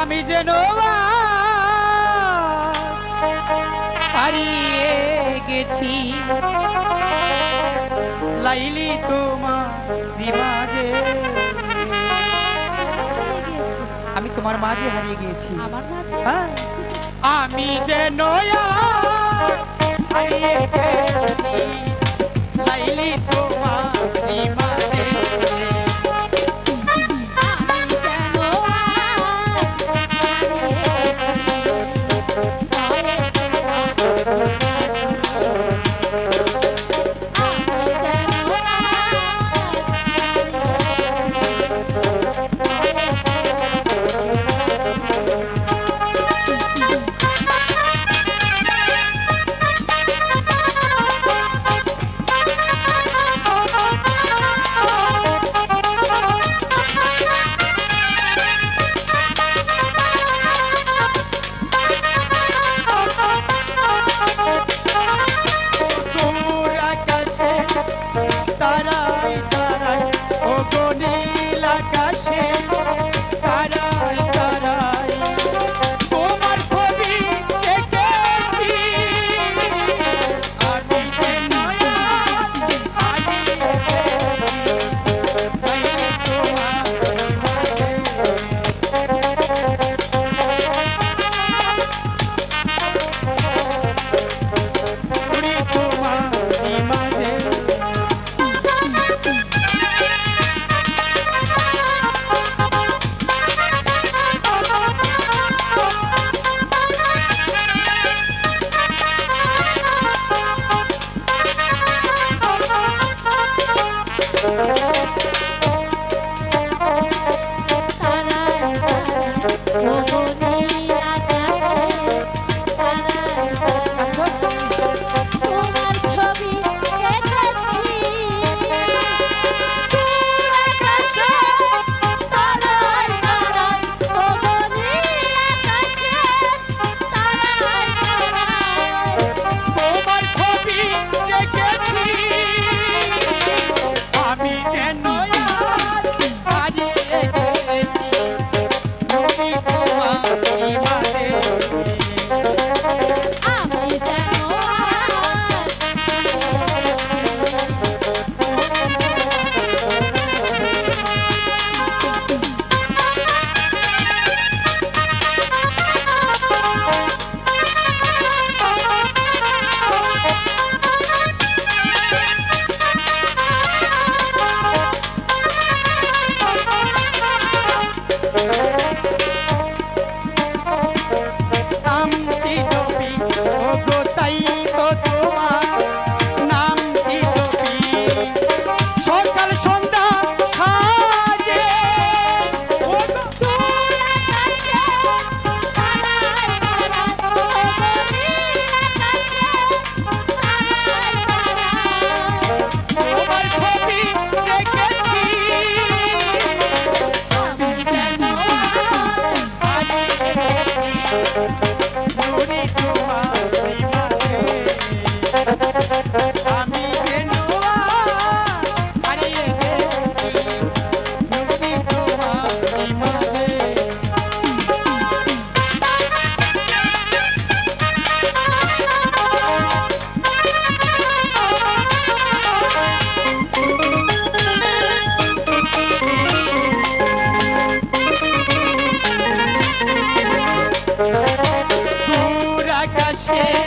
আমি যেন হারিয়ে গেছি। লাইলি তোমার মাঝে আমি তোমার মাঝে হারিয়ে গিয়েছি। হ্যাঁ। আমি যেন হারিয়ে গেছি। লাইলি তো share.